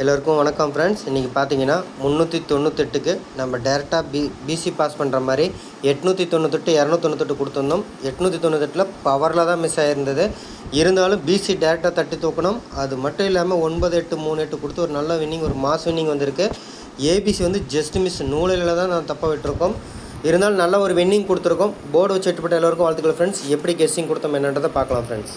எல்லோருக்கும் வணக்கம் ஃப்ரெண்ட்ஸ் இன்றைக்கி பார்த்தீங்கன்னா முந்நூற்றி தொண்ணூத்தெட்டுக்கு நம்ம டேரெக்டாக பி பிசி பாஸ் பண்ணுற மாதிரி எட்நூற்றி தொண்ணூத்தெட்டு இரநூத்தி தொண்ணூத்தெட்டு கொடுத்துருந்தோம். எட்நூற்றி தொண்ணூத்தெட்டில் பவரில் தான் மிஸ் ஆகிருந்தது இருந்தாலும் பிசி டேரெக்டாக தட்டி தூக்கணும். அது மட்டும் இல்லாமல் ஒன்பது எட்டு மூணு எட்டு கொடுத்து ஒரு நல்ல வின்னிங் ஒரு மாஸ் வின்னிங் வந்திருக்கு. ஏபிசி வந்து ஜஸ்ட் மிஸ் நூலில் தான் நான் தப்பாக விட்டுருக்கோம். இருந்தாலும் நல்ல ஒரு வின்னிங் கொடுத்துருக்கோம். போர்டு வச்சு எட்டுப்பட்ட எல்லோருக்கும் வாழ்த்துக்கள் ஃப்ரெண்ட்ஸ் எப்படி கெஸ்ஸிங் கொடுத்தோம் என்னன்றதை பார்க்கலாம் friends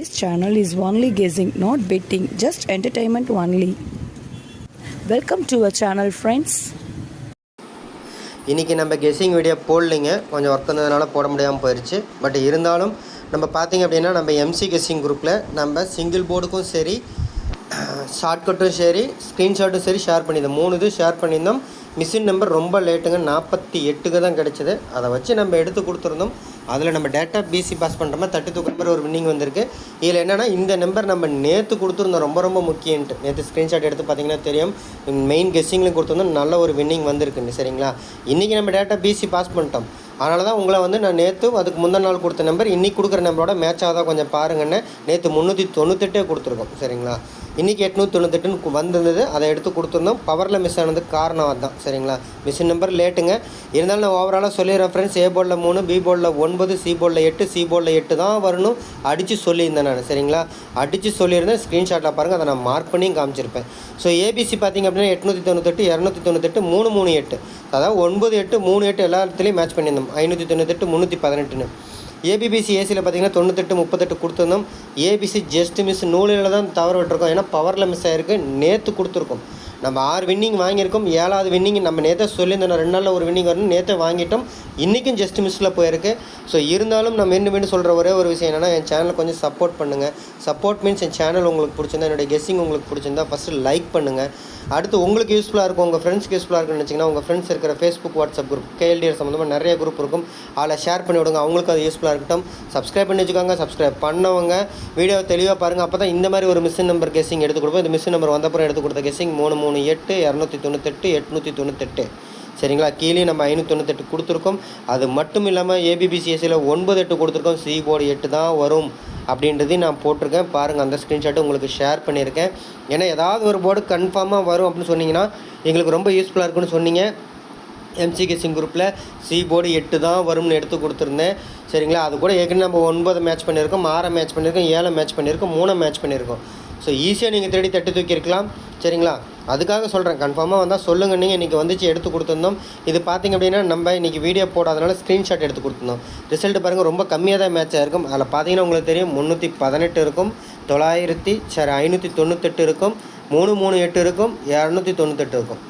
This channel is only guessing, not betting, just entertainment only. Welcome to our channel friends இன்றைக்கி நம்ம கெஸ்ஸிங் வீடியோ போடலைங்க. கொஞ்சம் ஒர்க் இருந்ததுனால போட முடியாமல் போயிடுச்சு பட் இருந்தாலும் நம்ம பார்த்திங்க அப்படின்னா நம்ம எம்சி கெஸ்ஸிங் குரூப்பில் நம்ம சிங்கிள் போர்டுக்கும் சரி ஷார்ட்கட்டும் சரி ஸ்க்ரீன்ஷாட்டும் சரி ஷேர் பண்ணியிருந்தோம். மூணு இது ஷேர் பண்ணியிருந்தோம். மிஷின் நம்பர் ரொம்ப லேட்டுங்க. நாற்பத்தி எட்டுக்கு தான் கிடச்சிது. அதை வச்சு நம்ம எடுத்து கொடுத்துருந்தோம். அதில் நம்ம டேட்டா பிசி பாஸ் பண்ணுற மாதிரி தட்டி தூக்குற மாதிரி ஒரு வின்னிங் வந்திருக்கு. இதில் என்னென்னா இந்த நம்பர் நம்ம நேற்று கொடுத்துருந்தோம். ரொம்ப ரொம்ப முக்கியன்ட்டு. நேற்று ஸ்க்ரீன்ஷாட் எடுத்து பார்த்தீங்கன்னா தெரியும். மெயின் கெஸ்ஸிங்லையும் கொடுத்துருந்தோம். நல்ல ஒரு வின்னிங் வந்திருக்குன்னு சரிங்களா? இன்றைக்கி நம்ம டேட்டா பிசி பாஸ் பண்ணிட்டோம். அதனால தான் உங்களை வந்து நான் நேற்று அதுக்கு முந்தின நாள் கொடுத்த நம்பர் இன்றைக்கி கொடுக்குற நம்பரோட மேட்ச் ஆகாத கொஞ்சம் பாருங்கன்னு நேற்று முந்நூற்றி தொண்ணூத்தெட்டே கொடுத்துருக்கோம் சரிங்களா? இன்றைக்கி எட்நூற்றி தொண்ணூத்தெட்டுன்னு வந்திருந்தது. அதை எடுத்து கொடுத்துருந்தோம். பவரில் மிஸ் ஆனதுக்கு காரணம் அதுதான். சரிங்களா? மிஷின் நம்பர் லேட்டுங்க. இருந்தாலும் நான் ஓவராலாக சொல்லிடுறேன் ஃப்ரெண்ட்ஸ் ஏ போர்டில் மூணு பி போர்டில் ஒன்பது சி போர்டில் எட்டு சி போர்டில் எட்டு தான் வரணும். அடித்து சொல்லியிருந்தேன் நான். சரிங்களா? அடித்து சொல்லியிருந்தேன். ஸ்க்ரீன்ஷாட்டில் பாருங்கள் அதை நான் மார்க் பண்ணியும் காமிச்சிருப்பேன். ஸோ ஏபிசி பார்த்தீங்க அப்படின்னா எட்நூற்றி தொண்ணூத்தெட்டு இரநூத்தி தொண்ணூத்தெட்டு மூணு மூணு எட்டு. அதாவது ஒன்பது எட்டு மூணு எட்டு எல்லா இடத்துலையும் மேட்ச் பண்ணியிருந்தோம். ஐநூற்றி தொண்ணூத்தெட்டு முந்நூற்றி பதினெட்டுன்னு. ஏபிபிசி ஏசியில் பார்த்தீங்கன்னா தொண்ணூத்தெட்டு முப்பத்தெட்டு கொடுத்துருந்தோம். ஏபிசி ஜஸ்ட் மிஸ் நூலில் தான் தவறு விட்டுருக்கோம். ஏன்னா பவரில் மிஸ் ஆகிருக்கு நேற்று கொடுத்துருக்கோம். நம்ம ஆறு வின்னிங் வாங்கியிருக்கோம். ஏழாவது வின்னிங் நம்ம நேற்றே சொல்லியிருந்தோம். ரெண்டு நாளில் ஒரு வின்னிங் வரணும் நேற்றே வாங்கிட்டோம். இன்றைக்கும் ஜஸ்ட் மிஸ்ஸில் போயிருக்கு. ஸோ இருந்தாலும் நான் மீண்டும் மீண்டும் சொல்கிற ஒரே ஒரு விஷயம் என்னென்னா என் சேனலை கொஞ்சம் சப்போர்ட் பண்ணுங்கள் சப்போர்ட் மீன்ஸ் என் சேனல் உங்களுக்கு பிடிச்சிருந்தா என்னுடைய கெஸ்ஸிங் உங்களுக்கு பிடிச்சிருந்தா ஃபஸ்ட்டு லைக் பண்ணுங்கள் அடுத்து உங்களுக்கு யூஸ்ஃபுல்லாக இருக்கும் உங்கள் ஃப்ரெண்ட்ஸ்க்கு யூஸ்ஃபுல்லாக இருக்குன்னு நினச்சிங்கன்னா உங்கள் ஃப்ரெண்ட்ஸ் இருக்கிற ஃபேஸ்புக் வாட்ஸ்அப் குரூப் கேஎல்டிஆர் சம்மந்தமாக நிறைய குரூப் இருக்கும். அதில் ஷேர் பண்ணி விடுங்க. அவங்களுக்கு அது யூஸ்ஃபுல்லாக இருக்கட்டும். சப்ஸ்கிரைப் பண்ணி வச்சுக்கோங்க. சப்ஸ்கிரைப் பண்ணவங்க வீடியோ தெளிவாக பாருங்கள் அப்போ தான் இந்த மாதிரி ஒரு மிஷின் நம்பர் கெஸ்ஸிங் எடுத்து கொடுப்போம். இந்த மிஷின் நம்பர் வந்தப்புறம் எடுத்து கொடுத்த கெஸ்ஸிங் மூணு மூணு மூணு எட்டு இரநூத்தி தொண்ணூத்தெட்டு எட்நூற்றி தொண்ணூத்தெட்டு. சரிங்களா? கீழே நம்ம ஐநூற்றி தொண்ணூத்தெட்டு கொடுத்துருக்கோம். அது மட்டும் இல்லாமல் ஏபிபிசிஎஸ்சியில் ஒன்பது எட்டு கொடுத்துருக்கோம். சி போர்டு எட்டு தான் வரும் அப்படின்றதையும் நான் போட்டிருக்கேன். பாருங்கள் அந்த ஸ்க்ரீன்ஷாட்டு உங்களுக்கு ஷேர் பண்ணியிருக்கேன். ஏன்னா ஏதாவது ஒரு போர்டு கன்ஃபார்மாக வரும் அப்படின்னு சொன்னீங்கன்னா எங்களுக்கு ரொம்ப யூஸ்ஃபுல்லாக இருக்குன்னு சொன்னீங்க. எம்சிகேசிங் குரூப்பில் சி போர்டு எட்டு தான் வரும்னு எடுத்து கொடுத்துருந்தேன். சரிங்களா? அது கூட ஏற்கனவே நம்ம ஒன்பது மேட்ச் பண்ணியிருக்கோம். ஆறை மேட்ச் பண்ணியிருக்கோம். ஏழை மேட்ச் பண்ணியிருக்கோம். மூணை மேட்ச் பண்ணியிருக்கோம். ஸோ ஈஸியாக நீங்கள் தேடி தட்டி தூக்கியிருக்கலாம். சரிங்களா? அதுக்காக சொல்கிறேன் கன்ஃபார்மாக வந்தால் சொல்லுங்கள் நீங்கள் இன்றைக்கி வந்துச்சு எடுத்து கொடுத்துருந்தோம். இது பார்த்திங்க அப்படின்னா நம்ம இன்றைக்கி வீடியோ போடாதனால ஸ்க்ரீன்ஷாட் எடுத்து கொடுத்துருந்தோம். ரிசல்ட் பாருங்கள் ரொம்ப கம்மியாக தான் மேட்சாக இருக்கும் அதில் பார்த்தீங்கன்னா உங்களுக்கு தெரியும் முந்நூற்றி பதினெட்டு இருக்கும். தொள்ளாயிரத்தி சரி ஐநூற்றி தொண்ணூத்தெட்டு இருக்கும். மூணு மூணு எட்டு இருக்கும். இரநூத்தி தொண்ணூத்தெட்டு இருக்கும்.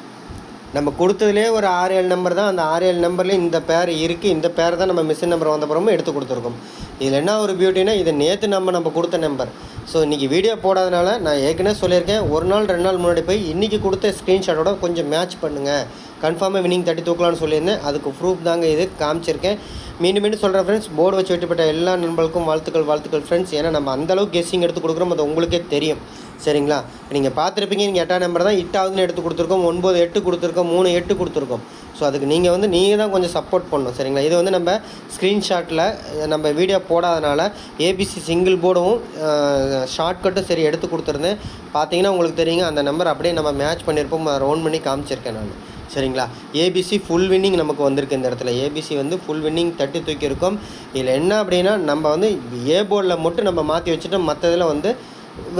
நம்ம கொடுத்ததுலேயே ஒரு ஆறு ஏழு நம்பர் தான். அந்த ஆறு ஏழு நம்பர்லேயும் இந்த பேர் இருக்குது இந்த பேர் தான் நம்ம மிஷின் நம்பர் வந்த பிறமும் எடுத்து கொடுத்துருக்கோம். இதில் என்ன ஒரு பியூட்டினா இது நேற்று நம்ம நம்ம கொடுத்த நம்பர் ஸோ இன்றைக்கி வீடியோ போடாதனால நான் ஏற்கனவே சொல்லியிருக்கேன். ஒரு நாள் ரெண்டு நாள் முன்னாடி போய் இன்றைக்கி கொடுத்த ஸ்க்ரீன்ஷாட்டோட கொஞ்சம் மேட்ச் பண்ணுங்கள் கன்ஃபார்மாக வினிங் தட்டி தூக்கலாம்னு சொல்லியிருந்தேன். அதுக்கு ப்ரூஃப் தாங்க இது. காமிச்சிருக்கேன். மீண்டும் மீண்டும் சொல்கிறேன் ஃப்ரெண்ட்ஸ் போர்டு வச்சு வெட்டிப்பட்ட எல்லா நண்பர்களுக்கும் வாழ்த்துக்கள் வாழ்த்துக்கள் ஃப்ரெண்ட்ஸ் ஏன்னா நம்ம அந்தளவுக்கு கெஸ்ஸிங் எடுத்து கொடுக்குறோம். அது உங்களுக்கே தெரியும். சரிங்களா? நீங்கள் பார்த்துருப்பீங்க நீங்கள் எட்டாம் நம்பர் தான் இட்டாவதுன்னு எடுத்து கொடுத்துருக்கோம் ஒன்பது எட்டு கொடுத்துருக்கோம் மூணு எட்டு கொடுத்துருக்கோம். ஸோ அதுக்கு நீங்கள் வந்து நீங்கள் தான் கொஞ்சம் சப்போர்ட் பண்ணணும் சரிங்களா? இது வந்து நம்ம ஸ்க்ரீன்ஷாட்டில் நம்ம வீடியோ போடாதனால ஏபிசி சிங்கிள் போர்டும் ஷார்ட்கட்டும் சரி எடுத்து கொடுத்துருந்தேன். பார்த்தீங்கன்னா உங்களுக்கு தெரியுங்க அந்த நம்பர் அப்படியே நம்ம மேட்ச் பண்ணியிருப்போம் ரவுண்ட் பண்ணி காமிச்சிருக்கேன் நான். சரிங்களா? ஏபிசி ஃபுல் வின்னிங் நமக்கு வந்திருக்கு இந்த இடத்துல. ஏபிசி வந்து ஃபுல் வின்னிங் தட்டி தூக்கியிருக்கோம். இதில் என்ன அப்படின்னா நம்ம வந்து ஏ போர்டில் மட்டும் நம்ம மாற்றி வச்சுட்டோம் மற்றதில் வந்து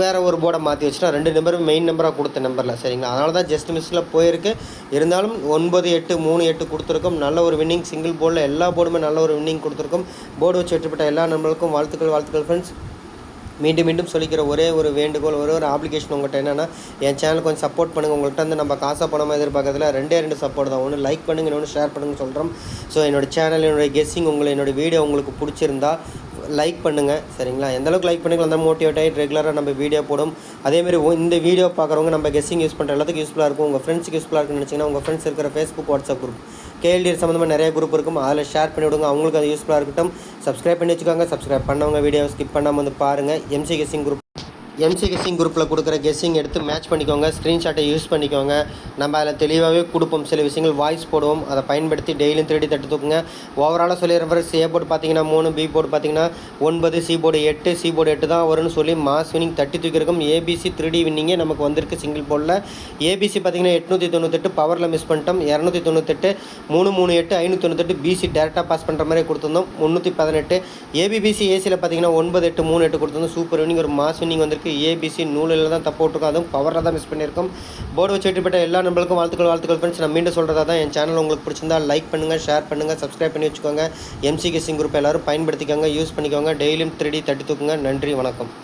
வேறு ஒரு போர்டை மாற்றி வச்சுட்டோம் ரெண்டு நம்பரும் மெயின் நம்பராக கொடுத்த நம்பரில் சரிங்களா? அதனால தான் ஜஸ்ட் மிஸ்ஸில் போயிருக்கு. இருந்தாலும் ஒன்பது எட்டு மூணு எட்டு கொடுத்துருக்கோம். நல்ல ஒரு வின்னிங் சிங்கிள் போர்டில் எல்லா போர்டுமே நல்ல ஒரு வின்னிங் கொடுத்துருக்கோம். போர்டு வச்சு வெற்றிப்பட்ட எல்லா நண்பர்களுக்கும் வாழ்த்துக்கள் வாழ்த்துக்கள் ஃப்ரெண்ட்ஸ் மீண்டும் மீண்டும் சொல்லிக்கிற ஒரே ஒரு வேண்டுகோள் ஒரே ஒரு ஆப்ளிகேஷன் உங்கள்கிட்ட என்னென்னா என் சேனல் கொஞ்சம் சப்போர்ட் பண்ணுங்கள் உங்கள்கிட்ட வந்து நம்ம காசாக பணமாக எதிர்பார்க்கறதுல ரெண்டே ரெண்டு சப்போர்ட் தான். ஒன்று லைக் பண்ணுங்கள் இன்னொன்று ஷேர் பண்ணுங்கன்னு சொல்கிறோம் ஸோ என்னோடய சேனல் என்னுடைய கெஸ்ஸிங் உங்களை என்னோடய வீடியோ உங்களுக்கு பிடிச்சிருந்தா லைக் பண்ணுங்கள் சரிங்களா? எந்தளவுக்கு லைக் பண்ணுங்கள் அந்த மோட்டிவேட் ஆகி ரெகுலராக நம்ம வீடியோ போடும். அதேமாதிரி இந்த வீடியோ பார்க்குறவங்க நம்ம கெஸ்ஸிங் யூஸ் பண்ணுற எல்லாத்துக்கும் யூஸ்ஃபுல்லாக இருக்கும். உங்கள் ஃப்ரெண்ட்ஸுக்கு யூஸ்ஃபுல்லாக இருக்குன்னு நினச்சிங்கன்னா உங்கள் ஃப்ரெண்ட்ஸ் இருக்கிற ஃபேஸ்புக் வாட்ஸ்அப் குரூப் கேஎல்டிஆர் சம்மந்தமாக நிறைய குரூப் இருக்கும். அதில் ஷேர் பண்ணி விடுங்க. அவங்களுக்கு அது யூஸ்ஃபுல்லாக இருக்கட்டும். சப்ஸ்கிரைப் பண்ணி வச்சுக்கோங்க. சப்ஸ்கிரைப் பண்ணவங்க வீடியோ ஸ்கிப் பண்ணாமல் வந்து பாருங்கள் MC guessing group MC guessing குரூப்பில் கொடுக்குற கெஸ்ஸிங் எடுத்து மேட்ச் பண்ணிக்கோங்க ஸ்க்ரீன்ஷாட்டை யூஸ் பண்ணிக்கோங்க. நம்ம அதில் தெளிவாகவே கொடுப்போம். சில விஷயங்கள் வாய்ஸ் போடுவோம். அதை பயன்படுத்தி டெய்லியும் திருடி தட்டு தூக்குங்க. ஓவராலாக சொல்லிடுற ஏ போர்டு பார்த்தீங்கன்னா மூணு பி போர்டு பார்த்தீங்கன்னா ஒன்பது சி போர்டு எட்டு சி போர்டு எட்டு தான் வரும்னு சொல்லி மாஸ் வினிங் தட்டி தூக்கியிருக்கும். ஏபிசி த்ரீ டி வின்னிங்கே நமக்கு வந்திருக்கு சிங்கிள் போர்டில் ஏபிசி பார்த்தீங்கன்னா எட்நூற்றி தொண்ணூத்தெட்டு பவரில் மிஸ் பண்ணிட்டோம். இரநூத்தி தொண்ணூத்தெட்டு மூணு மூணு எட்டு ஐநூற்றி தொண்ணூத்தெட்டு பிசி டேரெக்டாக பாஸ் பண்ணுற மாதிரி கொடுத்துருந்தோம். முந்நூற்றி பதினெட்டு ஏபிபிசி ஏசியில் பார்த்தீங்கன்னா ஒன்பது எட்டு மூணு எட்டு கொடுத்துருந்தோம். சூப்பர் வினிங் ஒரு மாஸ் வினிங் வந்திருக்கு. ஏபிசி நூலில் தான் தப்பு விட்டுருக்கோம் அதுவும் பவரில் தான் மிஸ் பண்ணியிருக்கோம். போர்டு வச்சு வெற்றி பெற்ற எல்லா நம்பளுக்கும் வாழ்த்துக்கள் வாழ்த்துக்கள் ஃப்ரெண்ட்ஸ் நான் மீண்டும் சொல்கிறதா தான் என் சேனல் உங்களுக்கு பிடிச்சிருந்தா லைக் பண்ணுங்கள் ஷேர் பண்ணுங்கள் சப்ஸ்கிரைப் பண்ணி வச்சுக்கோங்க. எம்சி கிசிங் குரூப் எல்லாரும் பயன்படுத்திக்கோங்க யூஸ் பண்ணிக்கோங்க. டெய்லியும் த்ரீ தட்டி தூக்குங்க. நன்றி வணக்கம்.